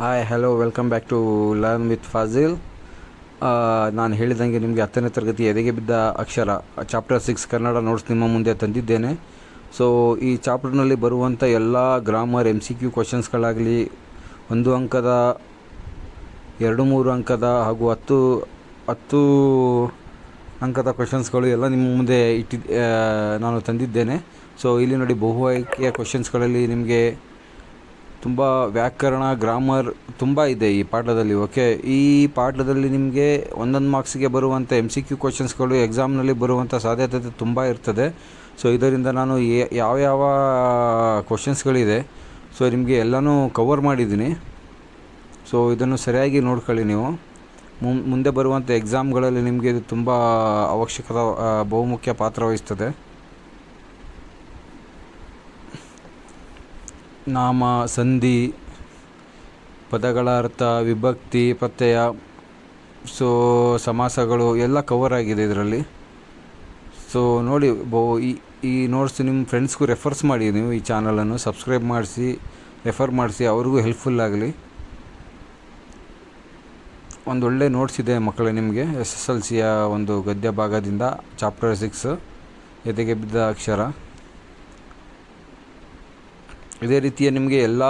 Hi hello welcome back to learn with Fazil ನಾನು ಹೇಳಿದಂಗೆ ನಿಮಗೆ ಹತ್ತನೇ ತರಗತಿ ಎದೆಗೆ ಬಿದ್ದ ಅಕ್ಷರ ಚಾಪ್ಟರ್ ಸಿಕ್ಸ್ ಕನ್ನಡ ನೋಟ್ಸ್ ನಿಮ್ಮ ಮುಂದೆ ತಂದಿದ್ದೇನೆ. ಸೊ ಈ ಚಾಪ್ಟರ್ನಲ್ಲಿ ಬರುವಂಥ ಎಲ್ಲ ಗ್ರಾಮರ್ ಎಂ ಸಿ ಕ್ಯೂ ಕ್ವಶನ್ಸ್ಗಳಾಗಲಿ ಒಂದು ಅಂಕದ, ಎರಡು ಮೂರು ಅಂಕದ ಹಾಗೂ ಹತ್ತು ಹತ್ತು ಅಂಕದ ಕ್ವಶನ್ಸ್ಗಳು ಎಲ್ಲ ನಿಮ್ಮ ಮುಂದೆ ಇಟ್ಟಿದ್ದ ನಾನು ತಂದಿದ್ದೇನೆ. ಸೊ ಇಲ್ಲಿ ನೋಡಿ ಬಹು ಆಯ್ಕೆಯ ಕ್ವಶನ್ಸ್ಗಳಲ್ಲಿ ನಿಮಗೆ ತುಂಬ ವ್ಯಾಕರಣ ಗ್ರಾಮರ್ ತುಂಬ ಇದೆ ಈ ಪಾಠದಲ್ಲಿ. ಓಕೆ ಈ ಪಾಠದಲ್ಲಿ ನಿಮಗೆ ಒಂದೊಂದು ಮಾರ್ಕ್ಸಿಗೆ ಬರುವಂಥ ಎಂ ಸಿ ಕ್ಯೂ ಕ್ವಶನ್ಸ್ಗಳು ಎಕ್ಸಾಮ್ನಲ್ಲಿ ಬರುವಂಥ ಸಾಧ್ಯತೆ ತುಂಬ ಇರ್ತದೆ. ಸೊ ಇದರಿಂದ ನಾನು ಯಾವ ಯಾವ ಕ್ವಶನ್ಸ್ಗಳಿದೆ ಸೊ ನಿಮಗೆ ಎಲ್ಲನೂ ಕವರ್ ಮಾಡಿದ್ದೀನಿ. ಸೊ ಇದನ್ನು ಸರಿಯಾಗಿ ನೋಡ್ಕೊಳ್ಳಿ ನೀವು. ಮುಂದೆ ಬರುವಂಥ ಎಕ್ಸಾಮ್ಗಳಲ್ಲಿ ನಿಮಗೆ ಇದು ತುಂಬ ಅವಶ್ಯಕ ಬಹುಮುಖ್ಯ ಪಾತ್ರ ವಹಿಸ್ತದೆ. ನಾಮ, ಸಂಧಿ ಪದಗಳ ಅರ್ಥ ವಿಭಕ್ತಿ ಪ್ರತ್ಯಯ ಸೊ, ಸಮಾಸಗಳು ಎಲ್ಲ ಕವರ್ ಆಗಿದೆ ಇದರಲ್ಲಿ. ಸೊ, ನೋಡಿ, ಬೋ, ಈ ಈ ನೋಟ್ಸ್ ನಿಮ್ಮ ಫ್ರೆಂಡ್ಸ್ಗೂ ರೆಫರ್ಸ್ ಮಾಡಿ, ನೀವು ಈ ಚಾನಲನ್ನು ಸಬ್ಸ್ಕ್ರೈಬ್ ಮಾಡಿಸಿ ರೆಫರ್ ಮಾಡಿಸಿ, ಅವ್ರಿಗೂ ಹೆಲ್ಪ್ಫುಲ್ ಆಗಲಿ. ಒಂದು ಒಳ್ಳೆ ನೋಟ್ಸ್ ಇದೆ ಮಕ್ಕಳೇ ನಿಮಗೆ ಎಸ್ ಎಸ್ ಎಲ್ ಸಿಯ ಒಂದು ಗದ್ಯ ಭಾಗದಿಂದ ಚಾಪ್ಟರ್ ಸಿಕ್ಸ್ ಎದೆಗೆ ಬಿದ್ದ ಅಕ್ಷರ. ಇದೇ ರೀತಿಯ ನಿಮಗೆ ಎಲ್ಲ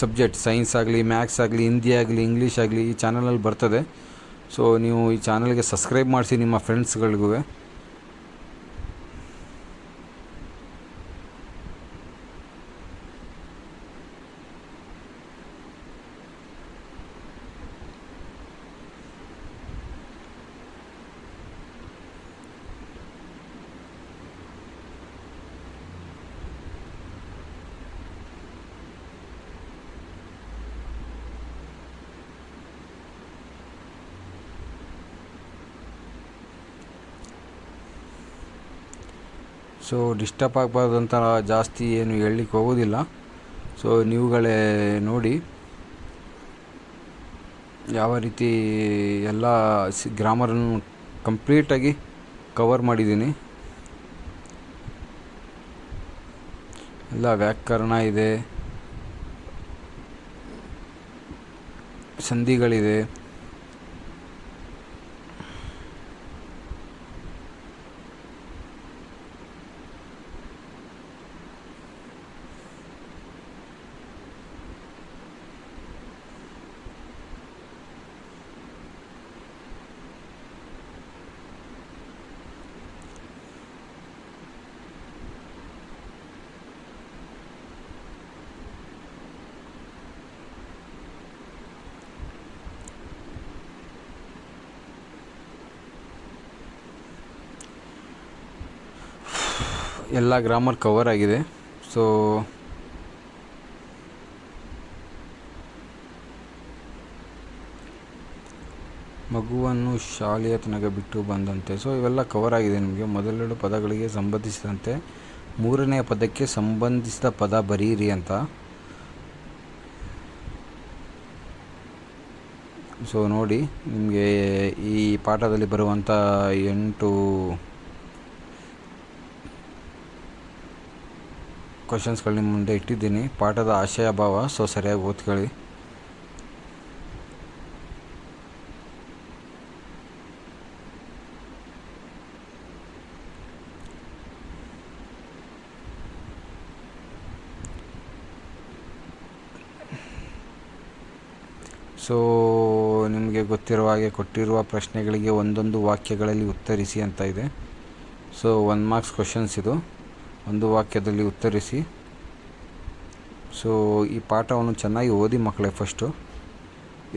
ಸಬ್ಜೆಕ್ಟ್, ಸೈನ್ಸ್ ಆಗಲಿ ಮ್ಯಾಥ್ಸ್ ಆಗಲಿ, ಹಿಂದಿ ಆಗಲಿ, ಇಂಗ್ಲೀಷ್ ಆಗಲಿ ಈ ಚಾನಲಲ್ಲಿ ಬರ್ತದೆ. ಸೊ ನೀವು ಈ ಚಾನಲ್ಗೆ ಸಬ್ಸ್ಕ್ರೈಬ್ ಮಾಡಿಸಿ ನಿಮ್ಮ ಫ್ರೆಂಡ್ಸ್ಗಳಿಗೂ ಸೊ ಡಿಸ್ಟರ್ಬ್ ಆಗಬಾರ್ದು ಅಂತ ಜಾಸ್ತಿ ಏನು ಹೇಳಲಿಕ್ಕೆ ಹೋಗೋದಿಲ್ಲ. ಸೊ ನೀವುಗಳೇ ನೋಡಿ. ಯಾವ ರೀತಿ ಎಲ್ಲ ಸಿ, ಗ್ರಾಮರನ್ನು ಕಂಪ್ಲೀಟಾಗಿ ಕವರ್ ಮಾಡಿದ್ದೀನಿ. ಎಲ್ಲ ವ್ಯಾಕರಣ ಇದೆ. ಸಂಧಿಗಳಿದೆ. ಎಲ್ಲ ಗ್ರಾಮರ್ ಕವರ್ ಆಗಿದೆ. ಸೊ ಮಗುವನ್ನು ಶಾಲೆಯ ತನಕ ಬಿಟ್ಟು ಬಂದಂತೆ. ಸೊ ಇವೆಲ್ಲ ಕವರ್ ಆಗಿದೆ ನಿಮಗೆ. ಮೊದಲೆರಡು ಪದಗಳಿಗೆ ಸಂಬಂಧಿಸಿದಂತೆ ಮೂರನೆಯ ಪದಕ್ಕೆ ಸಂಬಂಧಿಸಿದ ಪದ ಬರೀರಿ ಅಂತ. ಸೊ ನೋಡಿ, ನಿಮಗೆ ಈ ಪಾಠದಲ್ಲಿ ಬರುವಂಥ ಎಂಟು ಕ್ವಶನ್ಸ್ಗಳು ನಿಮ್ಮ ಮುಂದೆ ಇಟ್ಟಿದ್ದೀನಿ. ಪಾಠದ ಆಶಯ ಭಾವ ಸೊ ಸರಿಯಾಗಿ ಓದ್ಕೊಳ್ಳಿ. ಸೊ ನಿಮಗೆ ಗೊತ್ತಿರುವ ಹಾಗೆ ಕೊಟ್ಟಿರುವ ಪ್ರಶ್ನೆಗಳಿಗೆ ಒಂದೊಂದು ವಾಕ್ಯಗಳಲ್ಲಿ ಉತ್ತರಿಸಿ ಅಂತ ಇದೆ. ಸೊ ಒನ್ ಮಾರ್ಕ್ಸ್ ಕ್ವಶನ್ಸ್ ಇದು. ಒಂದು ವಾಕ್ಯದಲ್ಲಿ ಉತ್ತರಿಸಿ. ಸೊ ಈ ಪಾಠವನ್ನು ಚೆನ್ನಾಗಿ ಓದಿ ಮಕ್ಕಳೇ ಫಸ್ಟು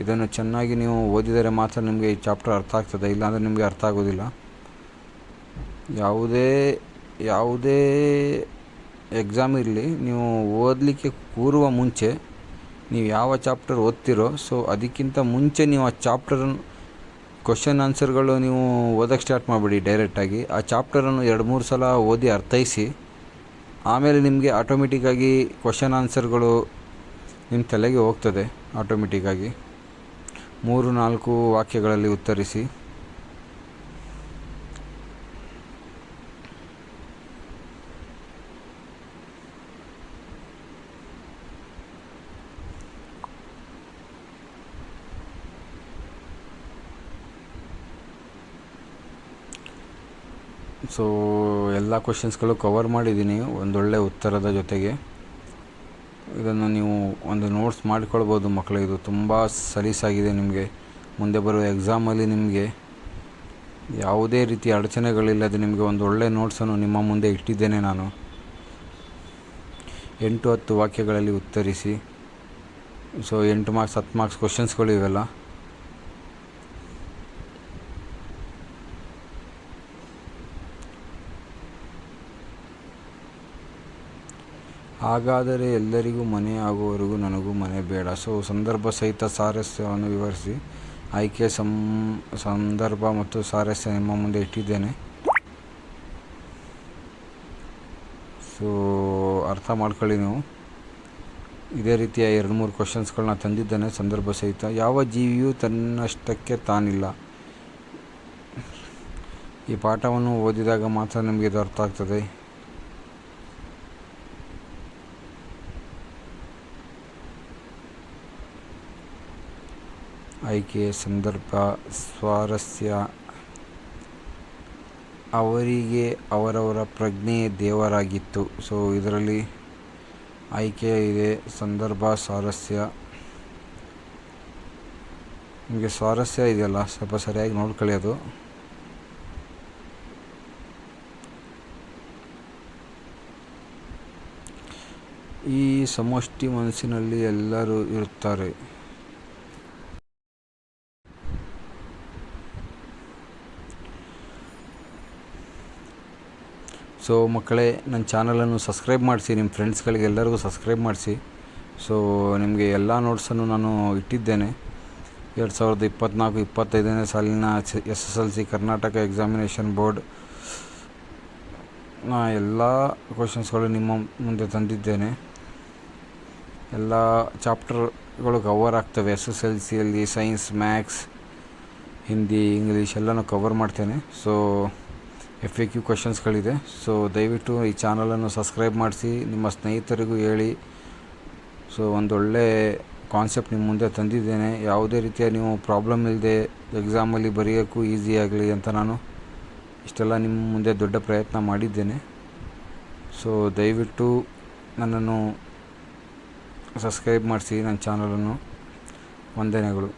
ಇದನ್ನು ಚೆನ್ನಾಗಿ ನೀವು ಓದಿದರೆ ಮಾತ್ರ ನಿಮಗೆ ಈ ಚಾಪ್ಟರ್ ಅರ್ಥ ಆಗ್ತದೆ, ಇಲ್ಲಾಂದರೆ ನಿಮಗೆ ಅರ್ಥ ಆಗೋದಿಲ್ಲ. ಯಾವುದೇ ಯಾವುದೇ ಎಕ್ಸಾಮ್ ಇರಲಿ, ನೀವು ಓದಲಿಕ್ಕೆ ಕೂರುವ ಮುಂಚೆ ನೀವು ಯಾವ ಚಾಪ್ಟರ್ ಓದ್ತಿರೋ ಸೊ ಅದಕ್ಕಿಂತ ಮುಂಚೆ ನೀವು ಆ ಚಾಪ್ಟರನ್ನು ಕ್ವಶನ್ ಆನ್ಸರ್ಗಳು ನೀವು ಓದೋಕ್ಕೆ ಸ್ಟಾರ್ಟ್ ಮಾಡಿಬಿಡಿ ಡೈರೆಕ್ಟಾಗಿ ಆ ಚಾಪ್ಟರನ್ನು ಎರಡು ಮೂರು ಸಲ ಓದಿ ಅರ್ಥೈಸಿ. ಆಮೇಲೆ ನಿಮಗೆ ಆಟೋಮೆಟಿಕ್ಕಾಗಿ ಕ್ವಶನ್ ಆನ್ಸರ್ಗಳು ನಿಮ್ಮ ತಲೆಗೆ ಹೋಗ್ತದೆ ಆಟೋಮೆಟಿಕ್ಕಾಗಿ ಮೂರು ನಾಲ್ಕು ವಾಕ್ಯಗಳಲ್ಲಿ ಉತ್ತರಿಸಿ. ಸೊ ಎಲ್ಲ ಕ್ವಶನ್ಸ್ಗಳು ಕವರ್ ಮಾಡಿದ್ದೀನಿ ಒಂದೊಳ್ಳೆ ಉತ್ತರದ ಜೊತೆಗೆ. ಇದನ್ನು ನೀವು ಒಂದು ನೋಟ್ಸ್ ಮಾಡಿಕೊಳ್ಬೋದು ಮಕ್ಕಳು ಇದು ತುಂಬ ಸಲೀಸಾಗಿದೆ ನಿಮಗೆ. ಮುಂದೆ ಬರುವ ಎಕ್ಸಾಮಲ್ಲಿ ನಿಮಗೆ ಯಾವುದೇ ರೀತಿಯ ಅಡಚಣೆಗಳಿಲ್ಲದೆ ನಿಮಗೆ ಒಂದು ಒಳ್ಳೆಯ ನೋಟ್ಸನ್ನು ನಿಮ್ಮ ಮುಂದೆ ಇಟ್ಟಿದ್ದೇನೆ ನಾನು. ಎಂಟು ಹತ್ತು ವಾಕ್ಯಗಳಲ್ಲಿ ಉತ್ತರಿಸಿ. ಸೊ ಎಂಟು ಮಾರ್ಕ್ಸ್ ಹತ್ತು ಮಾರ್ಕ್ಸ್ ಕ್ವಶನ್ಸ್ಗಳು ಇವೆಲ್ಲ. ಹಾಗಾದರೆ ಎಲ್ಲರಿಗೂ ಮನೆ ಆಗುವವರೆಗೂ ನನಗೂ ಮನೆ ಬೇಡ. ಸೊ ಸಂದರ್ಭ ಸಹಿತ ಸಾರಸ್ಯವನ್ನು ವಿವರಿಸಿ ಆಯ್ಕೆ ಸಂ, ಸಂದರ್ಭ ಮತ್ತು ಸಾರಸ್ಯ ನಿಮ್ಮ ಮುಂದೆ ಇಟ್ಟಿದ್ದೇನೆ. ಸೊ ಅರ್ಥ ಮಾಡ್ಕೊಳ್ಳಿ ನೀವು. ಇದೇ ರೀತಿಯ ಎರಡು ಮೂರು ಕ್ವಶನ್ಸ್ಗಳನ್ನ ತಂದಿದ್ದೇನೆ ಸಂದರ್ಭ ಸಹಿತ. ಯಾವ ಜೀವಿಯೂ ತನ್ನಷ್ಟಕ್ಕೆ ತಾನಿಲ್ಲ. ಈ ಪಾಠವನ್ನು ಓದಿದಾಗ ಮಾತ್ರ ನಿಮಗೆ ಇದು ಅರ್ಥ ಆಗ್ತದೆ. ಆಯ್ಕೆ ಸಂದರ್ಭ ಸ್ವಾರಸ್ಯ. ಅವರಿಗೆ ಅವರವರ ಪ್ರಜ್ಞೆ ದೇವರಾಗಿತ್ತು. ಸೊ ಇದರಲ್ಲಿ ಆಯ್ಕೆ ಇದೆ, ಸಂದರ್ಭ ಸ್ವಾರಸ್ಯ. ನಿಮಗೆ ಸ್ವಾರಸ್ಯ ಇದೆಯಲ್ಲ, ಸ್ವಲ್ಪ ಸರಿಯಾಗಿ ನೋಡ್ಕೊಳ್ಳಿ ಅದು. ಈ ಸಮಷ್ಟಿ ಮನಸ್ಸಿನಲ್ಲಿ ಎಲ್ಲರೂ ಇರುತ್ತಾರೆ. ಸೊ ಮಕ್ಕಳೇ, ನನ್ನ ಚಾನಲನ್ನು ಸಬ್ಸ್ಕ್ರೈಬ್ ಮಾಡಿಸಿ, ನಿಮ್ಮ ಫ್ರೆಂಡ್ಸ್ಗಳಿಗೆ ಎಲ್ಲರಿಗೂ ಸಬ್ಸ್ಕ್ರೈಬ್ ಮಾಡಿಸಿ. ಸೊ ನಿಮಗೆ ಎಲ್ಲ ನೋಟ್ಸನ್ನು ನಾನು ಇಟ್ಟಿದ್ದೇನೆ. ಎರಡು ಸಾವಿರದ ಇಪ್ಪತ್ತ್ನಾಲ್ಕು ಇಪ್ಪತ್ತೈದನೇ ಸಾಲಿನ S S L C Karnataka examination board ನಾ ಎಲ್ಲ ಕ್ವಶನ್ಸ್ಗಳು ನಿಮ್ಮ ಮುಂದೆ ತಂದಿದ್ದೇನೆ. ಎಲ್ಲ ಚಾಪ್ಟರ್ಗಳು ಕವರ್ ಆಗ್ತವೆ. ಎಸ್ ಎಸ್ ಎಲ್ ಸಿಯಲ್ಲಿ ಸೈನ್ಸ್ ಮ್ಯಾಥ್ಸ್ ಹಿಂದಿ ಇಂಗ್ಲೀಷ್ ಎಲ್ಲನೂ ಕವರ್ ಮಾಡ್ತೇನೆ. ಸೊ ಎಫ್ ಎ ಕ್ಯೂ ಕ್ವಶನ್ಸ್ಗಳಿದೆ ಸೊ ದಯವಿಟ್ಟು ಈ ಚಾನಲನ್ನು ಸಬ್ಸ್ಕ್ರೈಬ್ ಮಾಡಿಸಿ, ನಿಮ್ಮ ಸ್ನೇಹಿತರಿಗೂ ಹೇಳಿ. ಸೊ ಒಂದೊಳ್ಳೆ ಕಾನ್ಸೆಪ್ಟ್ ನಿಮ್ಮ ಮುಂದೆ ತಂದಿದ್ದೇನೆ. ಯಾವುದೇ ರೀತಿಯ ನೀವು ಪ್ರಾಬ್ಲಮ್ ಇಲ್ಲದೆ ಎಕ್ಸಾಮಲ್ಲಿ ಬರೆಯೋಕ್ಕೂ ಈಸಿ ಆಗಲಿ ಅಂತ ನಾನು ಇಷ್ಟೆಲ್ಲ ನಿಮ್ಮ ಮುಂದೆ ದೊಡ್ಡ ಪ್ರಯತ್ನ ಮಾಡಿದ್ದೇನೆ. ಸೊ ದಯವಿಟ್ಟು ನನ್ನನ್ನು ಸಬ್ಸ್ಕ್ರೈಬ್ ಮಾಡಿಸಿ, ನನ್ನ ಚಾನಲನ್ನು. ವಂದನೆಗಳು.